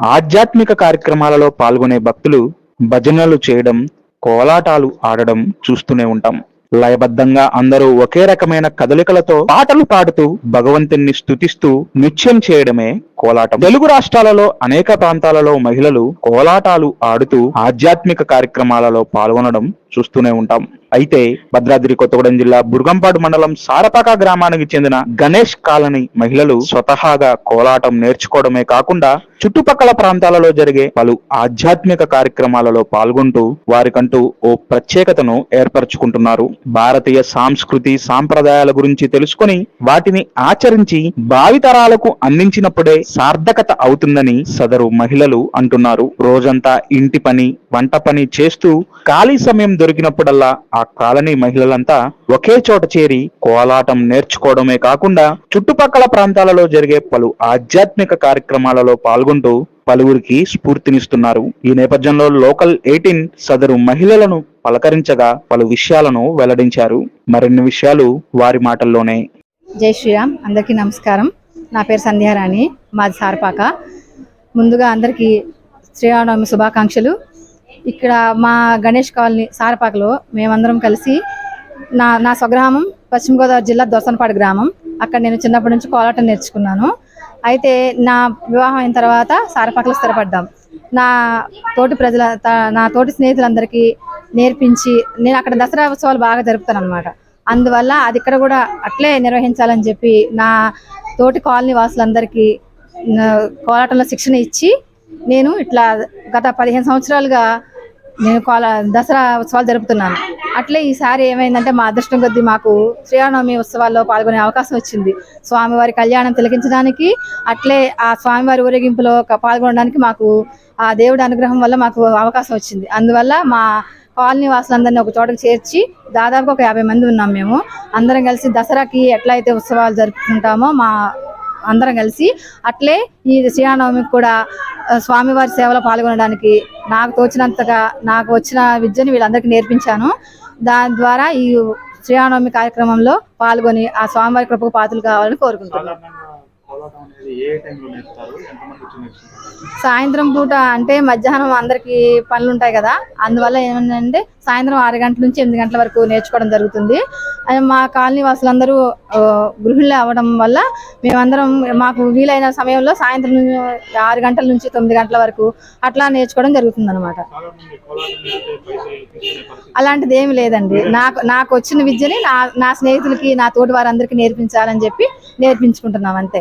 ఆధ్యాత్మిక కార్యక్రమాలలో పాల్గొనే భక్తులు భజనలు చేయడం కోలాటాలు ఆడడం చూస్తూనే ఉంటాం. లయబద్ధంగా అందరూ ఒకే రకమైన కదలికలతో పాటలు పాడుతూ భగవంతుణ్ణి స్తుతిస్తూ నృత్యం చేయడమే కోలాటం. తెలుగు రాష్ట్రాలలో అనేక ప్రాంతాలలో మహిళలు కోలాటాలు ఆడుతూ ఆధ్యాత్మిక కార్యక్రమాలలో పాల్గొనడం చూస్తూనే ఉంటాం. అయితే భద్రాద్రి కొత్తగూడెం జిల్లా బుర్గంపాడు మండలం సారపాక గ్రామానికి చెందిన గణేష్ కాలనీ మహిళలు స్వతహాగా కోలాటం నేర్చుకోవడమే కాకుండా చుట్టుపక్కల ప్రాంతాలలో జరిగే పలు ఆధ్యాత్మిక కార్యక్రమాలలో పాల్గొంటూ వారికంటూ ఓ ప్రత్యేకతను ఏర్పరచుకుంటున్నారు. భారతీయ సాంస్కృతి సాంప్రదాయాల గురించి తెలుసుకొని వాటిని ఆచరించి భావితరాలకు అందించినప్పుడే సార్థకత అవుతుందని సదరు మహిళలు అంటున్నారు. రోజంతా ఇంటి పని వంట పని చేస్తూ ఖాళీ సమయం దొరికినప్పుడల్లా ఆ కాలనీ మహిళలంతా ఒకే చోట చేరి కోలాటం నేర్చుకోవడమే కాకుండా చుట్టుపక్కల ప్రాంతాలలో జరిగే పలు ఆధ్యాత్మిక కార్యక్రమాలలో పాల్గొంటూ పలువురికి స్ఫూర్తినిస్తున్నారు. ఈ నేపథ్యంలో లోకల్ ఎయిటీన్ సదరు మహిళలను పలకరించగా పలు విషయాలను వెల్లడించారు. మరిన్ని విషయాలు వారి మాటల్లోనే. జై శ్రీరామ్. అందరికీ నమస్కారం. నా పేరు సంధ్యారాణి మాది సారపాక. ముందుగా అందరికీ శ్రీరామనవమి శుభాకాంక్షలు. ఇక్కడ మా గణేష్ కాలనీ సారపాకలో మేమందరం కలిసి నా నా స్వగ్రామం పశ్చిమ గోదావరి జిల్లా దోసనపాడు గ్రామం. అక్కడ నేను చిన్నప్పటి నుంచి కోలాటం నేర్చుకున్నాను. అయితే నా వివాహం అయిన తర్వాత సారపాకలో స్థిరపడ్డాం. నా తోటి ప్రజల నా తోటి స్నేహితులందరికీ నేర్పించి నేను అక్కడ దసరా ఉత్సవాలు బాగా జరుపుతాను అనమాట అందువల్ల అది ఇక్కడ కూడా అట్లే నిర్వహించాలని చెప్పి నా తోటి కాలనీ వాసులందరికీ కోలాటంలో శిక్షణ ఇచ్చి నేను ఇట్లా గత పదిహేను సంవత్సరాలుగా నేను కోల దసరా ఉత్సవాలు జరుపుతున్నాను. అట్లే ఈసారి ఏమైందంటే మా అదృష్టం కొద్దీ మాకు శ్రీరామనవమి ఉత్సవాల్లో పాల్గొనే అవకాశం వచ్చింది. స్వామివారి కళ్యాణం తిలకించడానికి అట్లే ఆ స్వామివారి ఊరేగింపులో పాల్గొనడానికి మాకు ఆ దేవుడి అనుగ్రహం వల్ల మాకు అవకాశం వచ్చింది. అందువల్ల మా కాలనీ వాసులందరినీ ఒక చోటకి చేర్చి దాదాపు ఒక యాభై మంది ఉన్నాం మేము. అందరం కలిసి దసరాకి ఎట్లయితే ఉత్సవాలు జరుపుకుంటామో మా అందరం కలిసి అట్లే ఈ శ్రీరామనవమికి కూడా స్వామివారి సేవలో పాల్గొనడానికి నాకు తోచినంతగా నాకు వచ్చిన విద్యను వీళ్ళందరికీ నేర్పించాను. దాని ద్వారా ఈ శ్రీరామనవమి కార్యక్రమంలో పాల్గొని ఆ స్వామివారి కృపకు పాత్రలు కావాలని కోరుకుంటున్నాను. సాయంత్రం పూట అంటే మధ్యాహ్నం అందరికి పనులు ఉంటాయి కదా అందువల్ల ఏమంటే సాయంత్రం ఆరు గంటల నుంచి ఎనిమిది గంటల వరకు నేర్చుకోవడం జరుగుతుంది. అది మా కాలనీ వాసులందరూ గృహిణులు అవ్వడం వల్ల మేమందరం మాకు వీలైన సమయంలో సాయంత్రం ఆరు గంటల నుంచి తొమ్మిది గంటల వరకు అట్లా నేర్చుకోవడం జరుగుతుంది అనమాట అలాంటిది ఏమి లేదండి. నాకు నాకు వచ్చిన విద్యని నా నా స్నేహితులకి నా తోటి వారందరికీ నేర్పించాలని చెప్పి నేర్పించుకుంటున్నాం అంతే.